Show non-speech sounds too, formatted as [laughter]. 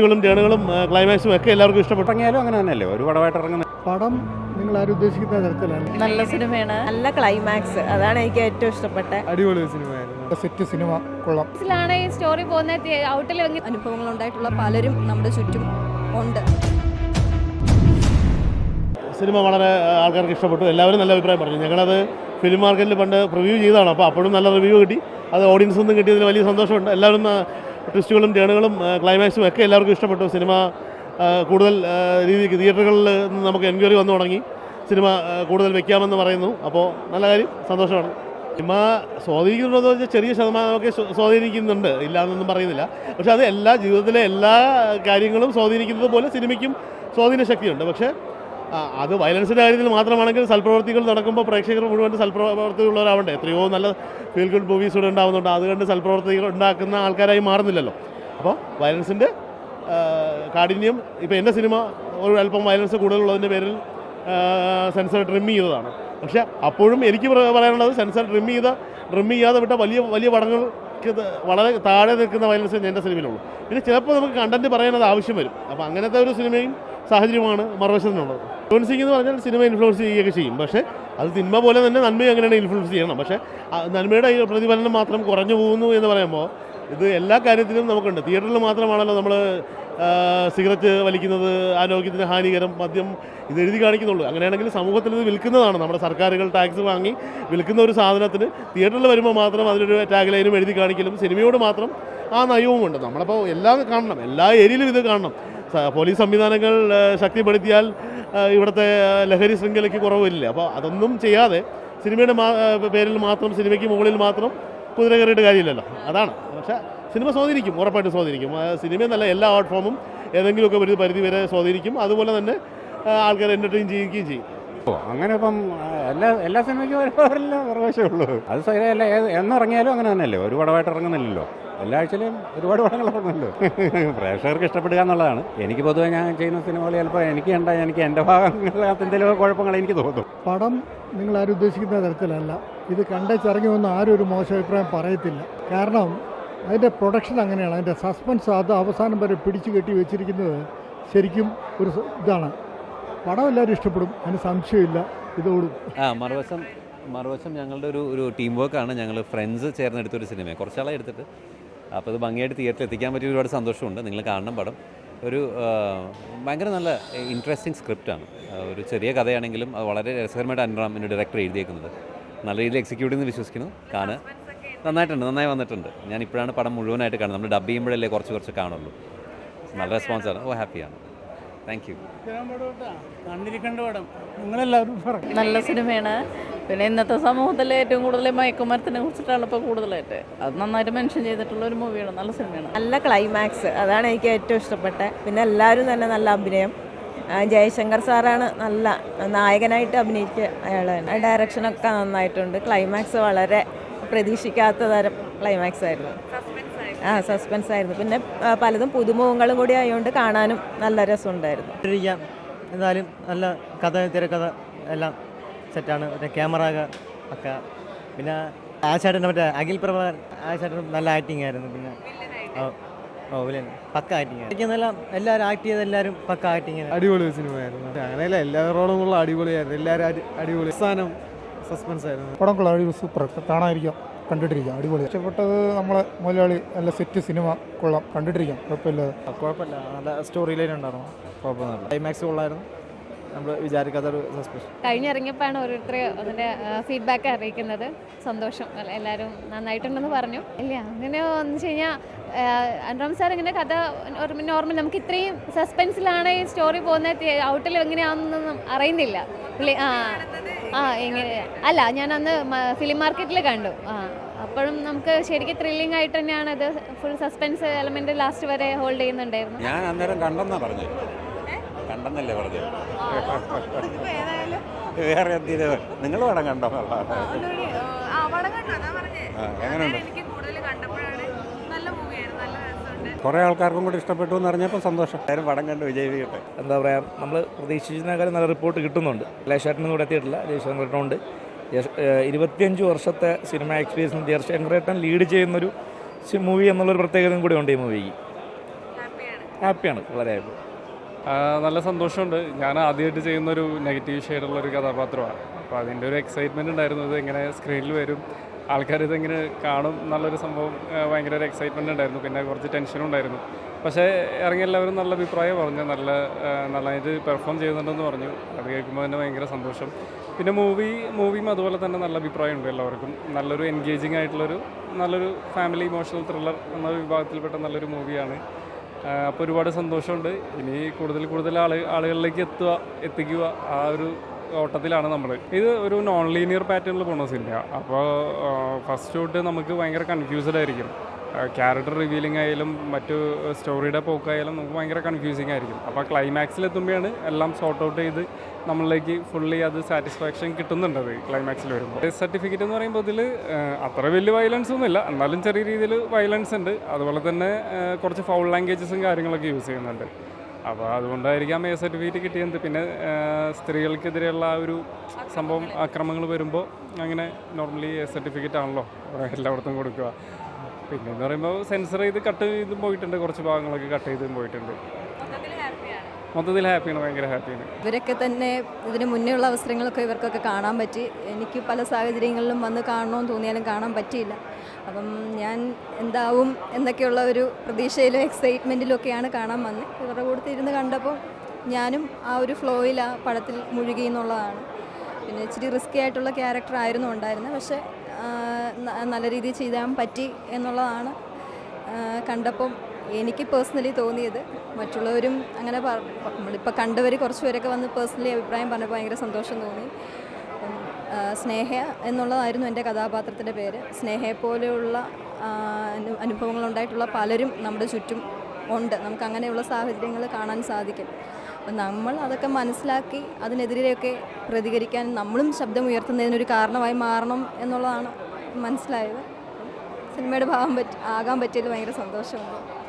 ട്വിസ്റ്റുകളും ടേണുകളും ക്ലൈമാക്സും ഒക്കെ എല്ലാവർക്കും ഇഷ്ടപ്പെട്ടു. ഇറങ്ങിയാലും അങ്ങനെ തന്നെയല്ലേ? ഒരു പടമായിട്ട് ഇറങ്ങുന്നത് പടം നിങ്ങൾ ആരും ഉദ്ദേശിക്കുന്ന തരത്തിലാണ് നല്ല സിനിമയാണ്. നല്ല ക്ലൈമാക്സ് അതാണ് എനിക്ക് ഏറ്റവും ഇഷ്ടപ്പെട്ട അടിപൊളി സിനിമയായിരുന്നു. സെറ്റ് സിനിമ കൊള്ളാം. ഈ സ്റ്റോറി പോകുന്ന ഔട്ടിൽ അനുഭവങ്ങൾ ഉണ്ടായിട്ടുള്ള പലരും നമ്മുടെ ചുറ്റും ഉണ്ട്. സിനിമ വളരെ ആൾക്കാർക്ക് ഇഷ്ടപ്പെട്ടു. എല്ലാവരും നല്ല അഭിപ്രായം പറഞ്ഞു. ഞങ്ങളത് ഫിലിം മാർക്കറ്റിൽ പണ്ട് റിവ്യൂ ചെയ്തതാണ്. അപ്പോൾ അപ്പോഴും നല്ല റിവ്യൂ കിട്ടി. അത് ഓഡിയൻസ് ഒന്നും കിട്ടിയതിൽ വലിയ സന്തോഷമുണ്ട്. എല്ലാവരും ട്വിസ്റ്റുകളും ടേണുകളും ക്ലൈമാക്സും ഒക്കെ എല്ലാവർക്കും ഇഷ്ടപ്പെട്ടു. സിനിമ കൂടുതൽ രീതിക്ക് തിയേറ്ററുകളിൽ നമുക്ക് എൻക്വയറി വന്നു തുടങ്ങി. സിനിമ കൂടുതൽ വെക്കാമെന്ന് പറയുന്നു. അപ്പോൾ നല്ല കാര്യം സന്തോഷമാണ്. സിനിമ സ്വാധീനിക്കുന്നുണ്ടോ എന്ന് വെച്ചാൽ ചെറിയ ശതമാനമൊക്കെ സ്വ- സ്വാധീനിക്കുന്നുണ്ട്. ഇല്ല എന്നൊന്നും പറയുന്നില്ല. പക്ഷേ അത് എല്ലാ ജീവിതത്തിലെ എല്ലാ കാര്യങ്ങളും സ്വാധീനിക്കുന്നത് പോലെ സിനിമയ്ക്കും സ്വാധീന ശക്തിയുണ്ട് പക്ഷേ അത് വയലൻസിന്റെ കാര്യത്തിൽ മാത്രമാണെങ്കിൽ സൽപ്രവർത്തികൾ നടക്കുമ്പോൾ പ്രേക്ഷകർ മുഴുവൻ സൽപ്രവർത്തിയുള്ളവരാവണ്ടേ. എത്രയോ നല്ല ഫീൽ ഗുഡ് മൂവീസ് ഇവിടെ ഉണ്ടാവുന്നുണ്ട്. അതുകൊണ്ട് സൽപ്രവർത്തികൾ ഉണ്ടാക്കുന്ന ആൾക്കാരായി മാറുന്നില്ലല്ലോ. അപ്പോൾ വയലൻസിന്റെ കാഠിന്യം ഇപ്പോൾ എന്റെ സിനിമ ഒരു അല്പം വയലൻസ് കൂടുതലുള്ളതിന്റെ പേരിൽ സെൻസർ ട്രിം ചെയ്തതാണ്. പക്ഷേ അപ്പോഴും എനിക്ക് പറയാനുള്ളത് സെൻസർ ട്രിം ചെയ്ത ട്രിം ചെയ്യാതെ വിട്ട വലിയ വലിയ പടങ്ങൾക്ക് വളരെ താഴെ നിൽക്കുന്ന വയലൻസ് എന്റെ സിനിമയിലുള്ളൂ. പിന്നെ ചിലപ്പോൾ നമുക്ക് കണ്ടന്റ് പറയാനത് ആവശ്യം വരും. അപ്പോൾ അങ്ങനത്തെ ഒരു സിനിമയും സാഹചര്യമാണ് മറുവശത്തിനുള്ളത് ഇൻഫ്ലുവൻസിങ് എന്ന് പറഞ്ഞാൽ സിനിമ ഇൻഫ്ലുവൻസ് ചെയ്യുകയൊക്കെ ചെയ്യും. പക്ഷേ അത് തിന്മ പോലെ തന്നെ നന്മയും അങ്ങനെയാണ് ഇൻഫ്ലുവൻസ് ചെയ്യണം. പക്ഷേ നന്മയുടെ പ്രതിഫലനം മാത്രം കുറഞ്ഞു പോകുന്നു എന്ന് പറയുമ്പോൾ ഇത് എല്ലാ കാര്യത്തിലും നമുക്കുണ്ട്. തിയേറ്ററിൽ മാത്രമാണല്ലോ നമ്മൾ സിഗരറ്റ് വലിക്കുന്നത് ആരോഗ്യത്തിന് ഹാനികരം മദ്യം ഇത് എഴുതി കാണിക്കുന്നുള്ളൂ. അങ്ങനെയാണെങ്കിൽ സമൂഹത്തിൽ ഇത് വിൽക്കുന്നതാണ്. നമ്മുടെ സർക്കാരുകൾ ടാക്സ് വാങ്ങി വിൽക്കുന്ന ഒരു സാധനത്തിന് തിയേറ്ററിൽ വരുമ്പോൾ മാത്രം അതിനൊരു ടാഗ് ലൈനും എഴുതി കാണിക്കലും സിനിമയോട് മാത്രം ആ നയവും ഉണ്ട് നമ്മളപ്പോൾ എല്ലാം കാണണം. എല്ലാ ഏരിയയിലും ഇത് കാണണം. പോലീസ് സംവിധാനങ്ങൾ ശക്തിപ്പെടുത്തിയാൽ ഇവിടുത്തെ ലഹരി ശൃംഖലയ്ക്ക് കുറവില്ല. അപ്പോൾ അതൊന്നും ചെയ്യാതെ സിനിമയുടെ പേരിൽ മാത്രം സിനിമയ്ക്ക് മുകളിൽ മാത്രം കുതിര കയറിയിട്ട് കാര്യമില്ലല്ലോ. അതാണ്. പക്ഷേ സിനിമ സ്വാധീനിക്കും ഉറപ്പായിട്ട് സ്വാധീനിക്കും. സിനിമ എന്നല്ല എല്ലാ ആർട്ട് ഫോമും ഏതെങ്കിലുമൊക്കെ ഒരു പരിധി വരെ സ്വാധീനിക്കും. അതുപോലെ തന്നെ ആൾക്കാർ എന്റർടൈൻ ചെയ്യുകയും ചെയ്യും. ഓ അങ്ങനെ ഇപ്പം എല്ലാ എല്ലാ സിനിമയ്ക്കും ഒരു [laughs] പ്രവേശമുള്ളൂ അത് ഏത് എന്നിറങ്ങിയാലും അങ്ങനെ തന്നെയല്ലേ? ഒരു പടമായിട്ട് ഇറങ്ങുന്നില്ലല്ലോ. എല്ലാ ആഴ്ചയിലും ഒരുപാട് പടങ്ങൾ ഇറങ്ങുമല്ലോ പ്രേക്ഷകർക്ക് ഇഷ്ടപ്പെടുക എന്നുള്ളതാണ്. എനിക്ക് പൊതുവെ ഞാൻ ചെയ്യുന്ന സിനിമകൾ ചിലപ്പോൾ എനിക്ക് ഉണ്ടാ എനിക്ക് എന്റെ ഭാഗങ്ങളിനകത്ത് എന്തെങ്കിലും കുഴപ്പങ്ങൾ എനിക്ക് തോന്നും. പടം നിങ്ങൾ ആരും ഉദ്ദേശിക്കുന്ന തരത്തിലല്ല. ഇത് കണ്ടേച്ചിറങ്ങി വന്ന് ആരും ഒരു മോശം അഭിപ്രായം പറയത്തില്ല. കാരണം അതിന്റെ പ്രൊഡക്ഷൻ അങ്ങനെയാണ്. അതിന്റെ സസ്പെൻസ് അത് അവസാനം വരെ പിടിച്ചു കെട്ടി വെച്ചിരിക്കുന്നത് ശരിക്കും ഒരു ഇതാണ്. പടം എല്ലാവരും ഇഷ്ടപ്പെടും. അതിന് സംശയമില്ല. ഇതോടും. ആ മറുവശം മറുവശം ഞങ്ങളുടെ ഒരു ഒരു ടീം വർക്കാണ് ഞങ്ങൾ ഫ്രണ്ട്സ് ചേർന്നെടുത്തൊരു സിനിമ കുറച്ചാളെ എടുത്തിട്ട്. അപ്പോൾ ഇത് ഭംഗിയായിട്ട് തിയേറ്ററിൽ എത്തിക്കാൻ പറ്റിയ ഒരുപാട് സന്തോഷമുണ്ട്. നിങ്ങൾ കാണണം പടം. ഒരു ഭയങ്കര നല്ല ഇൻട്രസ്റ്റിംഗ് സ്ക്രിപ്റ്റാണ് ഒരു ചെറിയ കഥയാണെങ്കിലും അത് വളരെ രസകരമായിട്ട് അനുറാം എന്റെ ഡയറക്ടർ എഴുതിയേക്കുന്നത്. നല്ല രീതിയിൽ എക്സിക്യൂട്ട് ചെയ്യുന്നു വിശ്വസിക്കുന്നു. കാണുക നന്നായിട്ടുണ്ട് നന്നായി വന്നിട്ടുണ്ട്. ഞാൻ ഇപ്പോഴാണ് പടം മുഴുവനായിട്ട് കാണുന്നത്. നമ്മൾ ഡബ് ചെയ്യുമ്പോഴല്ലേ കുറച്ച് കുറച്ച് കാണുള്ളൂ. നല്ല റെസ്പോൺസാണ് ഓ ഹാപ്പിയാണ് താങ്ക് യു കണ്ടിരിക്കേണ്ട പടം. നിങ്ങളെല്ലാവരും നല്ല സിനിമയാണ്. പിന്നെ ഇന്നത്തെ സമൂഹത്തിൽ ഏറ്റവും കൂടുതൽ മയക്കുമരത്തിനെ കുറിച്ചിട്ടാണ് ഇപ്പോൾ കൂടുതലായിട്ട്. അത് നന്നായിട്ട് മെൻഷൻ ചെയ്തിട്ടുള്ള ഒരു മൂവിയാണ് നല്ല സിനിമയാണ്. നല്ല ക്ലൈമാക്സ് അതാണ് എനിക്ക് ഏറ്റവും ഇഷ്ടപ്പെട്ടത് പിന്നെ എല്ലാവരും തന്നെ നല്ല അഭിനയം. ജയശങ്കർ സാറാണ് നല്ല നായകനായിട്ട് അഭിനയിക്കുക അയാൾ ഡയറക്ഷനൊക്കെ നന്നായിട്ടുണ്ട്. ക്ലൈമാക്സ് വളരെ പ്രതീക്ഷിക്കാത്ത തരം ക്ലൈമാക്സ് ആയിരുന്നു. ആ സസ്പെൻസ് ആയിരുന്നു. പിന്നെ പലതും പുതുമുഖങ്ങളും കൂടി ആയതുകൊണ്ട് കാണാനും നല്ല രസമുണ്ടായിരുന്നു. ഇരിക്കാം എന്നാലും നല്ല കഥ തിരക്കഥ എല്ലാം സെറ്റാണ് മറ്റേ ക്യാമറ ഒക്കെ പിന്നെ ആ ചേട്ടൻ മറ്റേ അഖിൽ പ്രഭാകർ ആ ചേട്ടൻ നല്ല ആക്ടിങ് ആയിരുന്നു. പിന്നെ ഓ ഓ വില്ലൻ പക്ക ആക്ടിങ് ആയിരുന്നു. എല്ലാവരും ആക്ട് ചെയ്ത എല്ലാവരും പക്ക ആക്ടിങ് അടിപൊളി സിനിമയായിരുന്നു. അങ്ങനെയല്ല എല്ലാ റോളുമുള്ള അടിപൊളിയായിരുന്നു. എല്ലാവരും അടി- അടിപൊളി. അവസാനം സസ്പെൻസ് ആയിരുന്നു. പടം കൊള്ളാം അടിപൊളി സൂപ്പർ കാണാതിരിക്കാം. കണ്ടിട്ടിരിക്കാം. അടിപൊളി. ഇഷ്ടപ്പെട്ടത് നമ്മളെ മലയാളി നല്ല സെറ്റ് സിനിമ കൊള്ളാം. കണ്ടിട്ടിരിക്കാം. കുഴപ്പമില്ലാതെ കുഴപ്പമില്ല. നല്ല സ്റ്റോറി ലൈൻ ഉണ്ടായിരുന്നു. കുഴപ്പമൊന്നുമില്ല. ക്ലൈമാക്സ് കൊള്ളായിരുന്നു. നമ്മൾ വിചാരിക്കാത്തൊരു സസ്പെൻഷൻ കഴിഞ്ഞിറങ്ങിയപ്പോഴാണ് ഓരോരുത്തർ അതിന്റെ ഫീഡ്ബാക്ക് അറിയിക്കുന്നത്. സന്തോഷം. അല്ല, എല്ലാവരും നന്നായിട്ടുണ്ടെന്ന് പറഞ്ഞു. ഇല്ല അങ്ങനെ എന്ന് വെച്ച് കഴിഞ്ഞാൽ അനുറാം സാർ ഇങ്ങനെ കഥ നോർമൽ നമുക്ക് ഇത്രയും സസ്പെൻസിലാണ് ഈ സ്റ്റോറി പോകുന്നത്. ഔട്ടിൽ എങ്ങനെയാണെന്നൊന്നും അറിയുന്നില്ല. പുള്ളി ആ ആ എങ്ങനെ അല്ല ഞാൻ അന്ന് ഫിലിം മാർക്കറ്റിൽ കണ്ടു. ആ അപ്പോഴും നമുക്ക് ശരിക്കും ത്രില്ലിംഗ് ആയിട്ട് തന്നെയാണ് ഇത് ഫുൾ സസ്പെൻസ് എലമെന്റ് ലാസ്റ്റ് വരെ ഹോൾഡ് ചെയ്യുന്നുണ്ടായിരുന്നു. ഞാൻ അന്നേരം കണ്ടെന്നാ പറഞ്ഞത് കണ്ടെന്നല്ലേ പറഞ്ഞത് വേറെ എന്തിനു? നിങ്ങൾ പടം കണ്ടോ? എങ്ങനെയുണ്ട്? കുറേ ആൾക്കാർക്കും കൂടി ഇഷ്ടപ്പെട്ടു എന്ന് അറിഞ്ഞപ്പോൾ സന്തോഷം. എല്ലാവരും പടം കണ്ട് വിജയിക്കട്ടെ എന്താ പറയുക നമ്മൾ പ്രതീക്ഷിച്ചതിനേക്കാളും നല്ല റിപ്പോർട്ട് കിട്ടുന്നുണ്ട്. ലേശാട്ടിനും കൂടെ എത്തിയിട്ടില്ല. ജയശങ്കരനുണ്ട് ഇരുപത്തിയഞ്ച് വർഷത്തെ സിനിമ എക്സ്പീരിയൻസ് ജയശങ്കരേട്ടൻ ലീഡ് ചെയ്യുന്നൊരു മൂവി എന്നുള്ളൊരു പ്രത്യേകതയും കൂടി ഉണ്ട് ഈ മൂവിക്ക്. ഹാപ്പിയാണ്. വളരെ ഹാപ്പി. നല്ല സന്തോഷമുണ്ട്. ഞാൻ ആദ്യമായിട്ട് ചെയ്യുന്നൊരു നെഗറ്റീവ് ഷെയ്ഡുള്ള ഒരു കഥാപാത്രമാണ്. അപ്പോൾ അതിന്റെ ഒരു എക്സൈറ്റ്മെന്റ് ഉണ്ടായിരുന്നു. ഇത് എങ്ങനെ സ്ക്രീനിൽ വരും? ആൾക്കാർ ഇതെങ്ങനെ കാണും? എന്നുള്ളൊരു സംഭവം ഭയങ്കര ഒരു എക്സൈറ്റ്മെന്റ് ഉണ്ടായിരുന്നു. പിന്നെ കുറച്ച് ടെൻഷനും ഉണ്ടായിരുന്നു. പക്ഷേ ഇറങ്ങിയ എല്ലാവരും നല്ല അഭിപ്രായം പറഞ്ഞു. നല്ല നല്ല ഇത് പെർഫോം ചെയ്യുന്നുണ്ടെന്ന് പറഞ്ഞു. അത് കേൾക്കുമ്പോൾ തന്നെ ഭയങ്കര സന്തോഷം. പിന്നെ മൂവി മൂവിയും അതുപോലെ തന്നെ നല്ല അഭിപ്രായമുണ്ട് എല്ലാവർക്കും. നല്ലൊരു എൻഗേജിങ് ആയിട്ടുള്ളൊരു നല്ലൊരു ഫാമിലി ഇമോഷണൽ ത്രില്ലർ എന്ന വിഭാഗത്തിൽപ്പെട്ട നല്ലൊരു മൂവിയാണ് അപ്പോൾ ഒരുപാട് സന്തോഷമുണ്ട്. ഇനി കൂടുതൽ കൂടുതൽ ആൾ ആളുകളിലേക്ക് എത്തുക എത്തിക്കുക ആ ഒരു ഓട്ടത്തിലാണ് നമ്മൾ ഇത് ഒരു നോൺ ലീനിയർ പാറ്റേണിൽ പോകുന്ന സിനിമയാണ് അപ്പോൾ ഫസ്റ്റ് തൊട്ട് നമുക്ക് ഭയങ്കര കൺഫ്യൂസ്ഡ് ആയിരിക്കും. ക്യാരക്ടർ റിവീലിംഗ് ആയാലും മറ്റു സ്റ്റോറിയുടെ പോക്കായാലും നമുക്ക് ഭയങ്കര കൺഫ്യൂസിങ് ആയിരിക്കും. അപ്പോൾ ക്ലൈമാക്സിൽ എത്തുമ്പോഴാണ് എല്ലാം സോർട്ട് ഔട്ട് ചെയ്ത് നമ്മളിലേക്ക് ഫുള്ളി അത് സാറ്റിസ്ഫാക്ഷൻ കിട്ടുന്നുണ്ടത് ക്ലൈമാക്സിൽ വരുമ്പോൾ സർട്ടിഫിക്കറ്റ് എന്ന് പറയുമ്പോൾ ഇതിൽ അത്ര വലിയ വയലൻസ് ഒന്നുമില്ല. എന്നാലും ചെറിയ രീതിയിൽ വയലൻസ് ഉണ്ട്. അതുപോലെ തന്നെ കുറച്ച് ഫൗൾ ലാംഗ്വേജസും കാര്യങ്ങളൊക്കെ യൂസ് ചെയ്യുന്നുണ്ട്. അപ്പോൾ അതുകൊണ്ടായിരിക്കാം എ സർട്ടിഫിക്കറ്റ് കിട്ടിയത്. പിന്നെ സ്ത്രീകൾക്കെതിരെയുള്ള ആ ഒരു സംഭവം അക്രമങ്ങൾ. വരുമ്പോൾ അങ്ങനെ നോർമലി എ സർട്ടിഫിക്കറ്റ് ആണല്ലോ. എല്ലായിടത്തും കൊടുക്കുക. പിന്നെ എന്ന് പറയുമ്പോൾ സെൻസർ ചെയ്ത് കട്ട് ചെയ്തും പോയിട്ടുണ്ട്. കുറച്ച് ഭാഗങ്ങളൊക്കെ കട്ട് ചെയ്ത് പോയിട്ടുണ്ട്. മൊത്തത്തിൽ ഹാപ്പിയാണ് ഭയങ്കര ഹാപ്പിയാണ് ഇവരൊക്കെ തന്നെ ഇതിന് മുന്നേ ഉള്ള അവസരങ്ങളൊക്കെ ഇവർക്കൊക്കെ കാണാൻ പറ്റി. എനിക്ക് പല സാഹചര്യങ്ങളിലും വന്ന് കാണണമെന്ന് തോന്നിയാലും കാണാൻ പറ്റിയില്ല. അപ്പം ഞാൻ എന്താവും എന്നൊക്കെയുള്ള ഒരു പ്രതീക്ഷയിലും എക്സൈറ്റ്മെന്റിലും ഒക്കെയാണ് കാണാൻ വന്നത് ഇവരുടെ കൂടെ ഇരുന്ന് കണ്ടപ്പോൾ ഞാനും ആ ഒരു ഫ്ലോയിൽ ആ പടത്തിൽ മുഴുകി എന്നുള്ളതാണ്. പിന്നെ ഇച്ചിരി റിസ്കി ആയിട്ടുള്ള ക്യാരക്ടർ ആയിരുന്നു ഉണ്ടായിരുന്നത് പക്ഷേ നല്ല രീതിയിൽ ചെയ്യാൻ പറ്റി എന്നുള്ളതാണ് കണ്ടപ്പം എനിക്ക് പേഴ്സണലി തോന്നിയത്. മറ്റുള്ളവരും അങ്ങനെ നമ്മളിപ്പോൾ കണ്ടവർ കുറച്ച് പേരൊക്കെ വന്ന് പേഴ്സണലി അഭിപ്രായം പറഞ്ഞപ്പോൾ ഭയങ്കര സന്തോഷം തോന്നി. സ്നേഹ എന്നുള്ളതായിരുന്നു എന്റെ കഥാപാത്രത്തിന്റെ പേര്. സ്നേഹയെ പോലെയുള്ള അനുഭവങ്ങളുണ്ടായിട്ടുള്ള പലരും നമ്മുടെ ചുറ്റും ഉണ്ട്. നമുക്ക് അങ്ങനെയുള്ള സാഹചര്യങ്ങൾ കാണാൻ സാധിക്കും. അപ്പം നമ്മൾ അതൊക്കെ മനസ്സിലാക്കി അതിനെതിരെയൊക്കെ പ്രതികരിക്കാൻ നമ്മളും ശബ്ദം ഉയർത്തുന്നതിനൊരു കാരണമായി മാറണം എന്നുള്ളതാണ് മനസ്സിലായത്. സിനിമയുടെ ഭാഗം പറ്റി ആകാൻ പറ്റിയത് ഭയങ്കര സന്തോഷമുണ്ട്